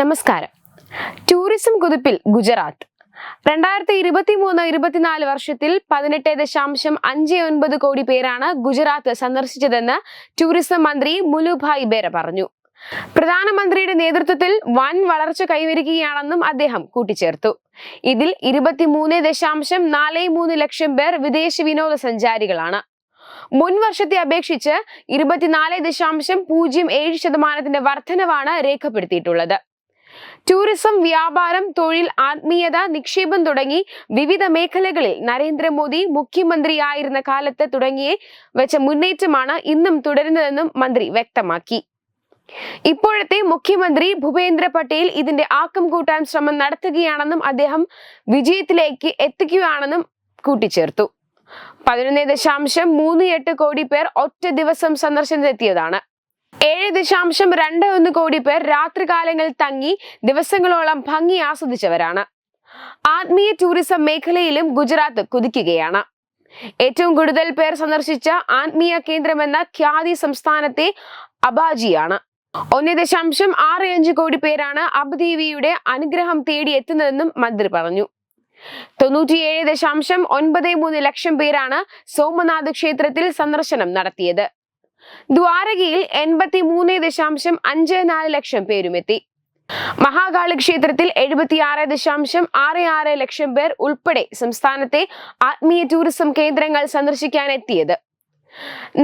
നമസ്കാരം. ടൂറിസം കുതിപ്പിൽ ഗുജറാത്ത്. രണ്ടായിരത്തി ഇരുപത്തി മൂന്ന് ഇരുപത്തിനാല് വർഷത്തിൽ പതിനെട്ട് ദശാംശം അഞ്ച് ഒൻപത് കോടി പേരാണ് ഗുജറാത്ത് സന്ദർശിച്ചതെന്ന് ടൂറിസം മന്ത്രി മുലുഭായ് ബേര പറഞ്ഞു. പ്രധാനമന്ത്രിയുടെ നേതൃത്വത്തിൽ വൻ വളർച്ച കൈവരിക്കുകയാണെന്നും അദ്ദേഹം കൂട്ടിച്ചേർത്തു. ഇതിൽ ഇരുപത്തിമൂന്ന് ദശാംശം നാല് മൂന്ന് ലക്ഷം പേർ വിദേശ വിനോദസഞ്ചാരികളാണ്. മുൻ വർഷത്തെ അപേക്ഷിച്ച് ഇരുപത്തിനാല് ദശാംശം പൂജ്യം ഏഴ് ശതമാനത്തിന്റെ വർധനവാണ് രേഖപ്പെടുത്തിയിട്ടുള്ളത്. ടൂറിസം വ്യാപാരം തൊഴിൽ ആത്മീയത നിക്ഷേപം തുടങ്ങി വിവിധ മേഖലകളിൽ നരേന്ദ്രമോദി മുഖ്യമന്ത്രിയായിരുന്ന കാലത്ത് തുടങ്ങിയ വെച്ച മുന്നേറ്റമാണ് ഇന്നും തുടരുന്നതെന്നും മന്ത്രി വ്യക്തമാക്കി. ഇപ്പോഴത്തെ മുഖ്യമന്ത്രി ഭൂപേന്ദ്ര പട്ടേൽ ഇതിന്റെ ആക്കം കൂട്ടാൻ ശ്രമം നടത്തുകയാണെന്നും അദ്ദേഹം വിജയത്തിലേക്ക് എത്തിക്കുകയാണെന്നും കൂട്ടിച്ചേർത്തു. പതിനൊന്ന് ദശാംശം മൂന്ന് എട്ട് കോടി പേർ ഒറ്റ ദിവസം സന്ദർശനത്തിനെത്തിയതാണ്. ഏഴ് ദശാംശം രണ്ട് ഒന്ന് കോടി പേർ രാത്രികാലങ്ങളിൽ തങ്ങി ദിവസങ്ങളോളം ഭംഗി ആസ്വദിച്ചവരാണ്. ആത്മീയ ടൂറിസം മേഖലയിലും ഗുജറാത്ത് കുതിക്കുകയാണ്. ഏറ്റവും കൂടുതൽ പേർ സന്ദർശിച്ച ആത്മീയ കേന്ദ്രമെന്ന ഖ്യാതി സംസ്ഥാനത്തെ അബാജിയാണ്. ഒന്ന് ദശാംശം ആറ് അഞ്ച് കോടി പേരാണ് അബ്ദേവിയുടെ അനുഗ്രഹം തേടി എത്തുന്നതെന്നും മന്ത്രി പറഞ്ഞു. തൊണ്ണൂറ്റിയേഴ് ദശാംശം ഒൻപത് മൂന്ന് ലക്ഷം പേരാണ് സോമനാഥ് ക്ഷേത്രത്തിൽ സന്ദർശനം നടത്തിയത്. ദ്വാരകയിൽ എൺപത്തി മൂന്ന് ദശാംശം അഞ്ച് നാല് ലക്ഷം പേരുമെത്തി. മഹാകാളി ക്ഷേത്രത്തിൽ എഴുപത്തിയാറ് ദശാംശം ആറ് ആറ് ലക്ഷം പേർ ഉൾപ്പെടെ സംസ്ഥാനത്തെ ആത്മീയ ടൂറിസം കേന്ദ്രങ്ങൾ സന്ദർശിക്കാൻ എത്തിയത്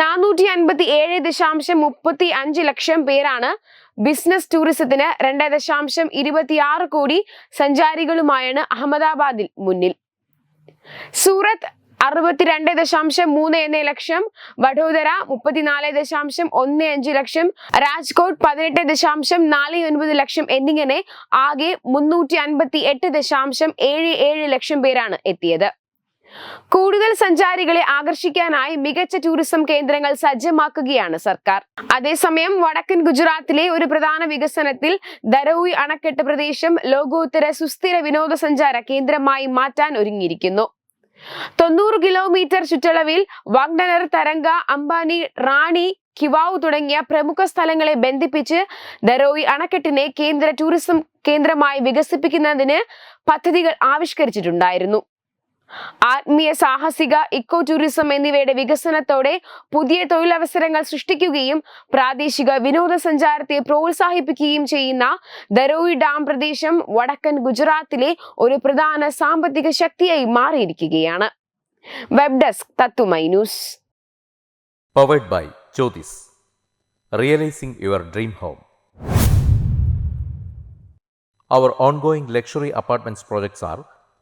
നാനൂറ്റി അൻപത്തി ഏഴ് ദശാംശം മുപ്പത്തി അഞ്ച് ലക്ഷം പേരാണ് ബിസിനസ് ടൂറിസത്തിന് രണ്ട് ദശാംശം ഇരുപത്തിയാറ് കോടി സഞ്ചാരികളുമായാണ് അഹമ്മദാബാദിൽ മുന്നിൽ. സൂറത്ത് അറുപത്തിരണ്ട് ദശാംശം മൂന്ന് എന്ന ലക്ഷം വഡോദര മുപ്പത്തിനാല് ദശാംശം ഒന്ന് അഞ്ച് ലക്ഷം രാജ്കോട്ട് പതിനെട്ട് ദശാംശം നാല് ഒൻപത് ലക്ഷം എന്നിങ്ങനെ ആകെ മുന്നൂറ്റി അൻപത്തി എട്ട് ദശാംശം ഏഴ് ഏഴ് ലക്ഷം പേരാണ് എത്തിയത്. കൂടുതൽ സഞ്ചാരികളെ ആകർഷിക്കാനായി മികച്ച ടൂറിസം കേന്ദ്രങ്ങൾ സജ്ജമാക്കുകയാണ് സർക്കാർ. അതേസമയം വടക്കൻ ഗുജറാത്തിലെ ഒരു പ്രധാന വികസനത്തിൽ ദരൌയി അണക്കെട്ട് പ്രദേശം ലോകോത്തര സുസ്ഥിര വിനോദസഞ്ചാര കേന്ദ്രമായി മാറ്റാൻ ഒരുങ്ങിയിരിക്കുന്നു. തൊണ്ണൂറ് കിലോമീറ്റർ ചുറ്റളവിൽ വാഗ്നർ തരംഗ അംബാനി റാണി കിവാവ് തുടങ്ങിയ പ്രമുഖ സ്ഥലങ്ങളെ ബന്ധിപ്പിച്ച് ദരോയി അണക്കെട്ടിനെ കേന്ദ്ര ടൂറിസം കേന്ദ്രമായി വികസിപ്പിക്കുന്നതിന് പദ്ധതികൾ ആവിഷ്കരിച്ചിട്ടുണ്ടായിരുന്നു. ആത്മീയ സാഹസിക ഇക്കോ ടൂറിസം എന്നിവയുടെ വികസനത്തോടെ പുതിയ തൊഴിലവസരങ്ങൾ സൃഷ്ടിക്കുകയും പ്രാദേശിക വിനോദസഞ്ചാരത്തെ പ്രോത്സാഹിപ്പിക്കുകയും ചെയ്യുന്ന ദരോയി ഡാം പ്രദേശം വടക്കൻ ഗുജറാത്തിലെ ഒരു പ്രധാന സാമ്പത്തിക ശക്തിയായി മാറിയിരിക്കുകയാണ്. വെബ് ഡെസ്ക് തത്തുമൈ news powered by Jyothis realising your dream home Our ongoing luxury apartments projects are